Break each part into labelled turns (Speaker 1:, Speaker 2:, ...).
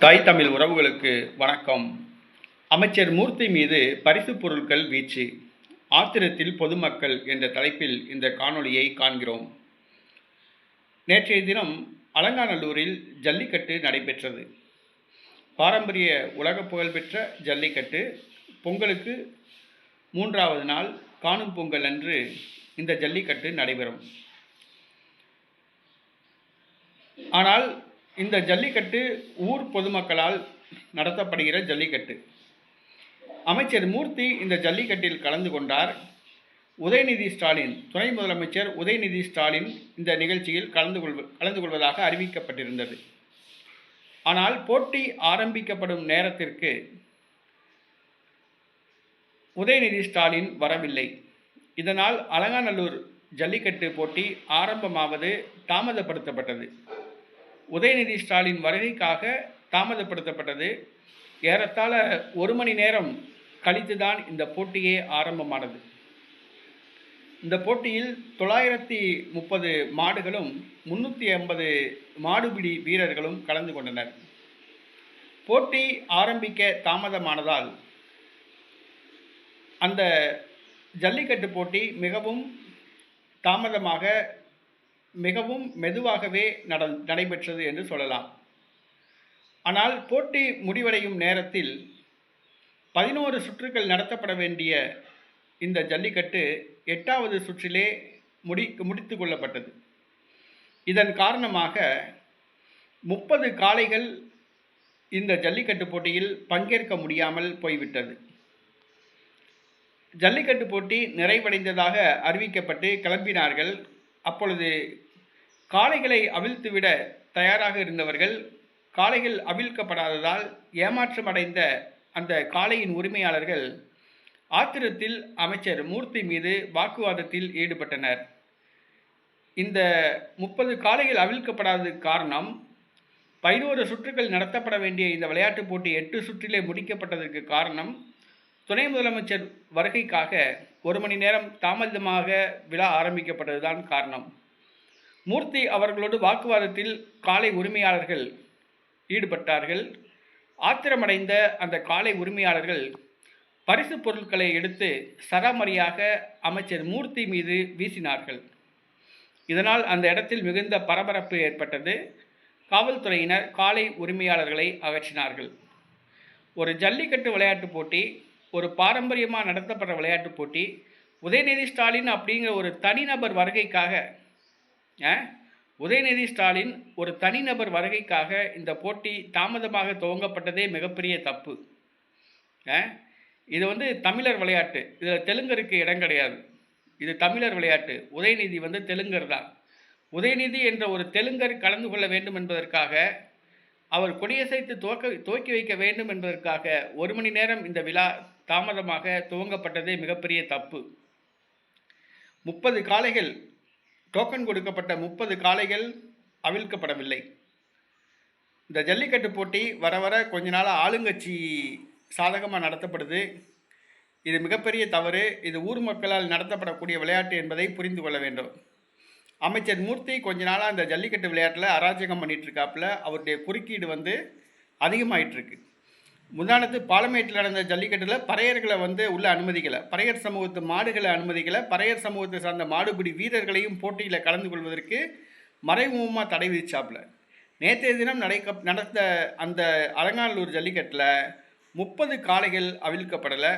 Speaker 1: தாய் தமிழ் உறவுகளுக்கு வணக்கம். அமைச்சர் மூர்த்தி மீது பரிசு பொருட்கள் வீச்சு. ஆத்திரத்தில் பொதுமக்கள் என்ற தலைப்பில் இந்த காணொளியை காண்கிறோம். நேற்றைய தினம் அலங்காநல்லூரில் ஜல்லிக்கட்டு நடைபெற்றது. பாரம்பரிய உலக புகழ்பெற்ற ஜல்லிக்கட்டு. பொங்கலுக்கு மூன்றாவது நாள் காணும் பொங்கல் அன்று இந்த ஜல்லிக்கட்டு நடைபெறும். ஆனால் இந்த ஜல்லிக்கட்டு ஊர் பொதுமக்களால் நடத்தப்படுகிற ஜல்லிக்கட்டு. அமைச்சர் மூர்த்தி இந்த ஜல்லிக்கட்டில் கலந்து கொண்டார். உதயநிதி ஸ்டாலின் துணை முதலமைச்சர் உதயநிதி ஸ்டாலின் இந்த நிகழ்ச்சியில் கலந்து கொள்வ கலந்து கொள்வதாக அறிவிக்கப்பட்டிருந்தது. ஆனால் போட்டி ஆரம்பிக்கப்படும் நேரத்திற்கு உதயநிதி ஸ்டாலின் வரவில்லை. இதனால் அலங்காநல்லூர் ஜல்லிக்கட்டு போட்டி ஆரம்பமாவது தாமதப்படுத்தப்பட்டது. உதயநிதி ஸ்டாலின் வருகைக்காக தாமதப்படுத்தப்பட்டது. ஏறத்தாழ ஒரு மணி நேரம் கழித்துதான் இந்த போட்டியே ஆரம்பமானது. இந்த போட்டியில் தொள்ளாயிரத்தி முப்பது மாடுகளும் முன்னூற்றி ஐம்பது மாடுபிடி வீரர்களும் கலந்து கொண்டனர். போட்டி ஆரம்பிக்க தாமதமானதால் அந்த ஜல்லிக்கட்டு போட்டி மிகவும் தாமதமாக மிகவும் மெதுவாகவே நட நடைபெற்றது என்று சொல்லலாம். ஆனால் போட்டி முடிவடையும் நேரத்தில் பதினோரு சுற்றுகள் நடத்தப்பட வேண்டிய இந்த ஜல்லிக்கட்டு எட்டாவது சுற்றிலே முடி முடித்து கொள்ளப்பட்டது. இதன் காரணமாக முப்பது காளைகள் இந்த ஜல்லிக்கட்டு போட்டியில் பங்கேற்க முடியாமல் போய்விட்டது. ஜல்லிக்கட்டு போட்டி நிறைவடைந்ததாக அறிவிக்கப்பட்டு கிளம்பினார்கள். அப்பொழுது காளைகளை அவிழ்த்துவிட தயாராக இருந்தவர்கள் காளைகள் அவிழ்க்கப்படாததால் ஏமாற்றமடைந்த அந்த காளையின் உரிமையாளர்கள் ஆத்திரத்தில் அமைச்சர் மூர்த்தி மீது வாக்குவாதத்தில் ஈடுபட்டனர். இந்த முப்பது காளைகள் அவிழ்க்கப்படாததுக்கு காரணம் பதினோரு சுற்றுகள் நடத்தப்பட வேண்டிய இந்த விளையாட்டுப் போட்டி எட்டு சுற்றிலே முடிக்கப்பட்டதற்கு காரணம் துணை முதலமைச்சர் வருகைக்காக ஒரு மணி நேரம் தாமதமாக விழா ஆரம்பிக்கப்பட்டதுதான் காரணம். மூர்த்தி அவர்களோடு வாக்குவாதத்தில் காலை உரிமையாளர்கள் ஈடுபட்டார்கள். ஆத்திரமடைந்த அந்த காலை உரிமையாளர்கள் பரிசு பொருட்களை எடுத்து சராமரியாக அமைச்சர் மூர்த்தி மீது வீசினார்கள். இதனால் அந்த இடத்தில் மிகுந்த பரபரப்பு ஏற்பட்டது. காவல்துறையினர் காலை உரிமையாளர்களை அகற்றினார்கள். ஒரு ஜல்லிக்கட்டு விளையாட்டுப் போட்டி ஒரு பாரம்பரியமாக நடத்தப்படுற விளையாட்டுப் போட்டி உதயநிதி ஸ்டாலின் அப்படிங்கிற ஒரு தனிநபர் வருகைக்காக உதயநிதி ஸ்டாலின் ஒரு தனிநபர் வருகைக்காக இந்த போட்டி தாமதமாக துவங்கப்பட்டதே மிகப்பெரிய தப்பு. இது வந்து தமிழர் விளையாட்டு. இதில் தெலுங்கருக்கு இடம் கிடையாது. இது தமிழர் விளையாட்டு. உதயநிதி வந்து தெலுங்கர் தான். உதயநிதி என்ற ஒரு தெலுங்கர் கலந்து கொள்ள வேண்டும் என்பதற்காக அவர் கொடியசைத்து துவக்க துவக்கி வைக்க வேண்டும் என்பதற்காக ஒரு மணி நேரம் இந்த விழா தாமதமாக துவங்கப்பட்டதே மிகப்பெரிய தப்பு. முப்பது காலைகள் டோக்கன் கொடுக்கப்பட்ட முப்பது காளைகள் அவிழ்க்கப்படவில்லை. இந்த ஜல்லிக்கட்டு போட்டி வர வர கொஞ்ச நாள் ஆளுங்கட்சி சாதகமாக நடத்தப்படுது. இது மிகப்பெரிய தவறு. இது ஊர் மக்களால் நடத்தப்படக்கூடிய விளையாட்டு என்பதை புரிந்து கொள்ள வேண்டும். அமைச்சர் மூர்த்தி கொஞ்ச நாளாக இந்த ஜல்லிக்கட்டு விளையாட்டில் அராஜகம் பண்ணிகிட்டு இருக்காப்புல. அவருடைய குறுக்கீடு வந்து அதிகமாயிட்டிருக்கு முந்தானத்து பாலமேட்டில் நடந்த ஜல்லிக்கட்டில் பறையர்களை வந்து உள்ள அனுமதிக்கலை. பறையர் சமூகத்து மாடுகளை அனுமதிக்கலை. பறையர் சமூகத்தை சார்ந்த மாடுபிடி வீரர்களையும் போட்டியில் கலந்து கொள்வதற்கு மறைமுகமாக தடை விதிச்சாப்புல நேற்றைய தினம் நடக்க நடந்த அந்த அலங்காநல்லூர் ஜல்லிக்கட்டில் முப்பது காளைகள் அவிழ்க்கப்படலை.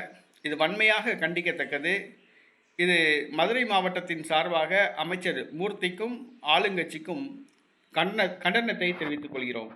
Speaker 1: இது வன்மையாக கண்டிக்கத்தக்கது. இது மதுரை மாவட்டத்தின் சார்பாக அமைச்சர் மூர்த்திக்கும் ஆளுங்கட்சிக்கும் கண்ண கண்டனத்தை தெரிவித்துக் கொள்கிறோம்.